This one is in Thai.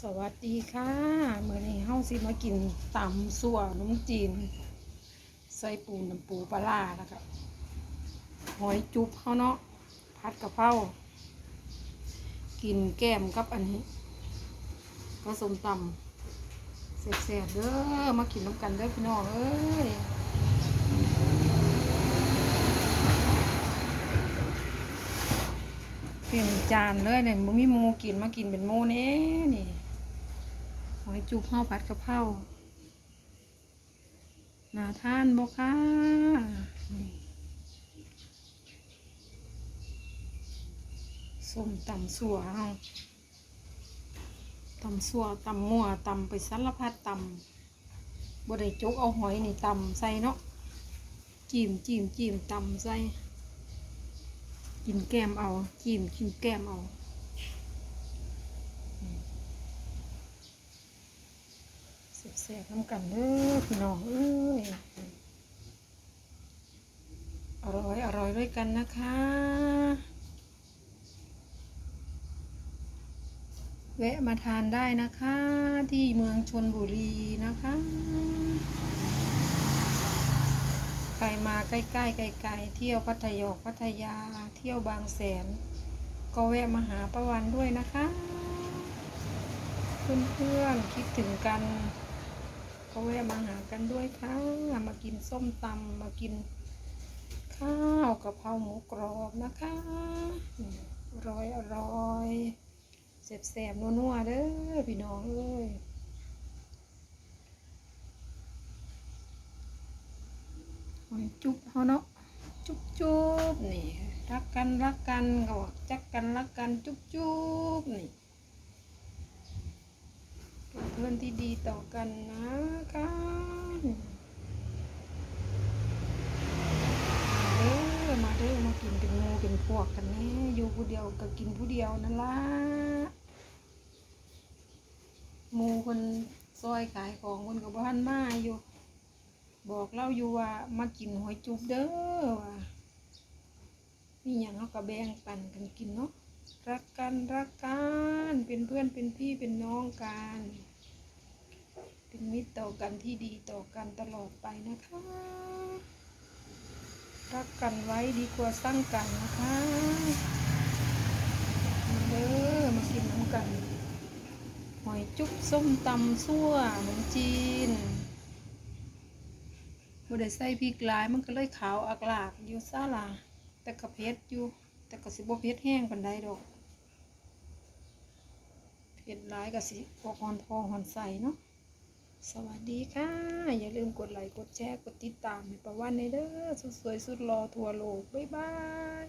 สวัสดีค่ะเมื่อนี้เฮาสิมากินตำสั่วขนมจีน ใส่ปูน้ำปูปลาร้าแล้วก็หอยจุบเฮาเนาะผัดกะเพรากินแก้มกับอันนี้ผสมตำแซ่บๆเด้อมากินน้ำกันเด้อพี่น้องเอ้ยเปลี่ยน จานเลยเนี่ยบ่มีหมูกินมากินเป็นหมูเน่นี่หอยจุบเฮาผัดกะเพรานาท่านบ่ค่ะส้มตำสัวเฮาตำสัวตำมัวตำไปสารพัดตำบ่ได้จุกเอาหอยนี่ตำใส่เนาะจิ้มจิ้มจิ้มตำใส่ กินแก้มเอาจิ้มกินแก้มเอาแซ่บๆน้ำกันเด้อพี่น้องเอ้ยอร่อยอร่อยด้วยกันนะคะแวะมาทานได้นะคะ ที่เมืองชนบุรีนะคะ ใครมาใกล้ๆไกลๆเที่ยวพัทยอกพัทยาเที่ยวบางแสน ก็แวะมาหาประวันด้วยนะคะ เพื่อนๆคิดถึงกัน ก็แวะมาหากันด้วยค่ะ มากินส้มตำมากินข้าวกะเพราหมูกรอบนะคะร่อยอร่อยแซ่บๆนัวๆเด้อพี่น้องเอ้ย หอย จุ๊บเขาเนาะจุ๊บจุ๊บนี่รักกันรักกันก็บอกจักกันรักกันจุ๊บจุ๊บนี่เป็นเพื่อนที่ดีต่อกันนะคะมาเด้อมาเด้อมากินเป็นงูเป็นพวกกันแน่อยู่ผู้เดียวก็กินผู้เดียวนั่นละมูคนซอยขายของคนกับบ้านมาอยู่ บอกเล่าอยู่ว่ามากินหอยจุบเด้อว่ามีอย่างเขาก็แบ่งปันกันกินเนาะรักกันรักกันเป็นเพื่อนเป็นพี่เป็นน้องกันเป็นมิตรต่อกันที่ดีต่อกันตลอดไปนะคะ รักกันไว้ดีกว่าสร้างกันนะคะมาเด้อมากินน้ำกัน หอยจุ๊บส้มตำซั่วขนมจีน บ่ได้ใส่พริกหลายมันก็เลยขาวอักลากอยู่ซ่าล่ะแต่ก็เผ็ดอยู่ แต่ก็สิบ่เผ็ดแห้งปานใดดอกเผ็ดหลายก็สิออหอนพอหอนใส่เนาะสวัสดีค่ะ อย่าลืมกดไลค์กดแชร์กดติดตามให้ประวันในเด้อสุดสวยสุดรอทัวโลก บ๊ายบาย